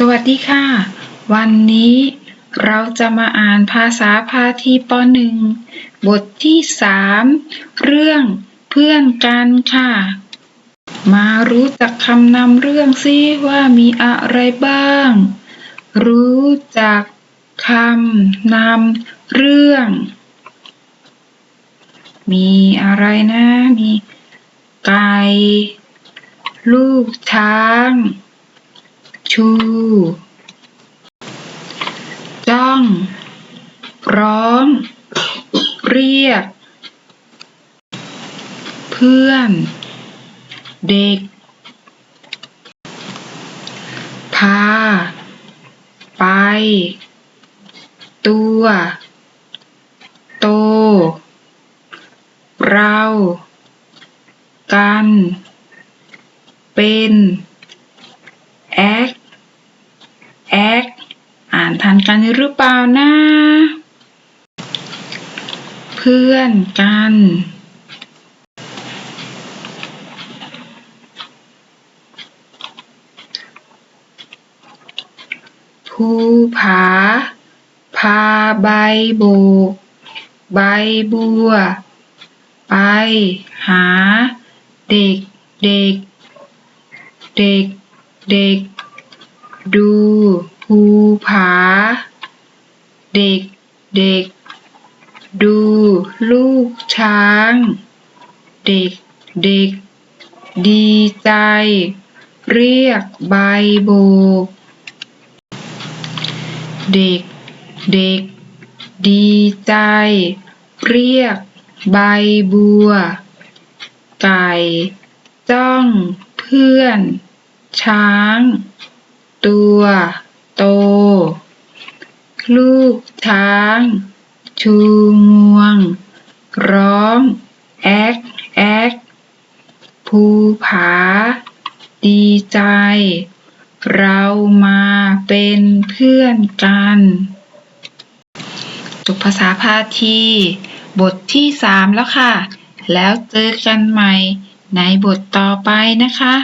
สวัสดีค่ะ วันนี้เราจะมาอ่านภาษาพาทีปหนึ่งบทที่สามเรื่องเพื่อนกันค่ะ มารู้จักคำนำเรื่องซิว่ามีอะไรบ้าง รู้จักคำนำเรื่อง มีอะไรนะ มีไก่ ลูกช้าง ชู จ้อง ร้อง เรียก เพื่อน เด็ก พา ไป ตัว โต เรา กัน เป็น แอค อ่านทันกันหรือเปล่านะ เพื่อนกัน ภูผา พาใบโบก ใบบัว ไป หา เด็กเด็ก เด็กเด็กดู ภูผา เด็กเด็ก ดูลูกช้าง เด็กเด็ก ดีใจ เรียกใบโบก เด็กเด็ก ดีใจ เรียกใบบัว ไก่ จ้อง เพื่อน ช้าง ตัว โต ลูกช้าง ชูงวง ร้อง แอ๊กแอ๊กภูผา ดีใจ เรามาเป็นเพื่อนกันจบภาษาพาทีบทที่สามแล้วค่ะ แล้วเจอกันใหม่ในบทต่อไปนะคะ